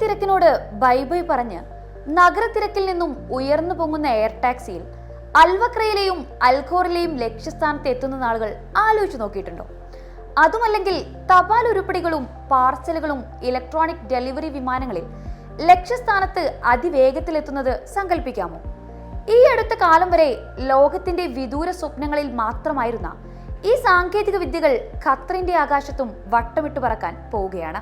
തിരക്കിനോട് bye bye പറഞ്ഞ് നഗരത്തിരക്കിൽ നിന്നും ഉയർന്നു പൊങ്ങുന്ന എയർ ടാക്സിയിൽ അൽവക്രയിലെയും അൽഖോറിലെയും ലക്ഷ്യസ്ഥാനത്ത് എത്തുന്ന നാളുകൾ ആലോചിച്ചു നോക്കിയിട്ടുണ്ടോ. അതുമല്ലെങ്കിൽ തപാൽ ഉരുപ്പടികളും പാർസലുകളും ഇലക്ട്രോണിക് ഡെലിവറി വിമാനങ്ങളിൽ ലക്ഷ്യസ്ഥാനത്ത് അതിവേഗത്തിലെത്തുന്നത് സങ്കല്പിക്കാമോ? ഈ അടുത്ത കാലം വരെ ലോകത്തിന്റെ വിദൂര സ്വപ്നങ്ങളിൽ മാത്രമായിരുന്ന ഈ സാങ്കേതിക വിദ്യകൾ ഖത്തറിന്റെ ആകാശത്തും വട്ടമിട്ട് പറക്കാൻ പോവുകയാണ്.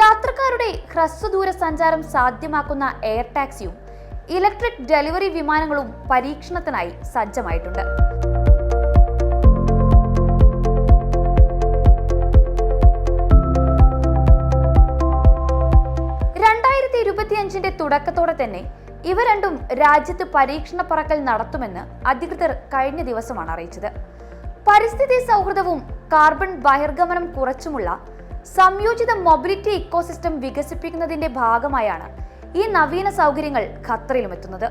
യാത്രക്കാരുടെ ഹ്രസ്വദൂര സഞ്ചാരം സാധ്യമാക്കുന്ന എയർ ടാക്സിയും ഇലക്ട്രിക് ഡെലിവറി വിമാനങ്ങളും പരീക്ഷണത്തിനായി സജ്ജമായിട്ടുണ്ട്. രണ്ടായിരത്തി ഇരുപത്തിയഞ്ചിന്റെ തുടക്കത്തോടെ തന്നെ ഇവ രണ്ടും രാജ്യത്ത് പരീക്ഷണ പറക്കൽ നടത്തുമെന്ന് അധികൃതർ കഴിഞ്ഞ ദിവസമാണ് അറിയിച്ചത്. പരിസ്ഥിതി സൗഹൃദവും കാർബൺ ബഹിർഗമനം കുറച്ചുമുള്ള സംയോജിത മൊബിലിറ്റി ഇക്കോസിസ്റ്റം വികസിപ്പിക്കുന്നതിന്റെ ഭാഗമായാണ് ഈ നവീന സൗകര്യങ്ങൾ ഖത്തറിലും എത്തുന്നത്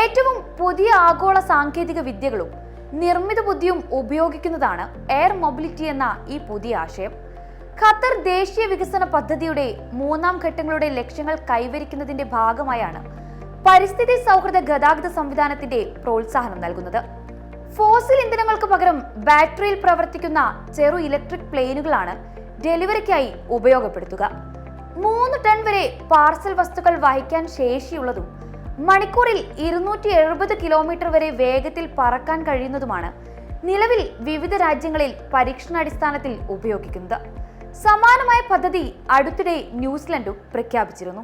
ഏറ്റവും പുതിയ ആഗോള സാങ്കേതിക വിദ്യകളും നിർമ്മിത ബുദ്ധിയും ഉപയോഗിക്കുന്നതാണ് എയർ മൊബിലിറ്റി എന്ന ഈ പുതിയ ആശയം. ഖത്തർ ദേശീയ വികസന പദ്ധതിയുടെ മൂന്നാം ഘട്ടങ്ങളുടെ ലക്ഷ്യങ്ങൾ കൈവരിക്കുന്നതിന്റെ ഭാഗമായാണ് പരിസ്ഥിതി സൗഹൃദ ഗതാഗത സംവിധാനത്തിന്റെ പ്രോത്സാഹനം നൽകുന്നത്. ഫോസിൽ ഇന്ധനങ്ങൾക്ക് പകരം ബാറ്ററിയിൽ പ്രവർത്തിക്കുന്ന ചെറു ഇലക്ട്രിക് പ്ലെയിനുകളാണ് ഡെലിവറിക്കായി ഉപയോഗപ്പെടുത്തുക. മൂന്ന് ടൺ വരെ പാർസൽ വസ്തുക്കൾ വഹിക്കാൻ ശേഷിയുള്ളതും മണിക്കൂറിൽ ഇരുന്നൂറ്റി എഴുപത് കിലോമീറ്റർ വരെ വേഗത്തിൽ പറക്കാൻ കഴിയുന്നതുമാണ് നിലവിൽ വിവിധ രാജ്യങ്ങളിൽ പരീക്ഷണാടിസ്ഥാനത്തിൽ ഉപയോഗിക്കുന്നത്. സമാനമായ പദ്ധതി അടുത്തിടെ ന്യൂസിലൻഡും പ്രഖ്യാപിച്ചിരുന്നു.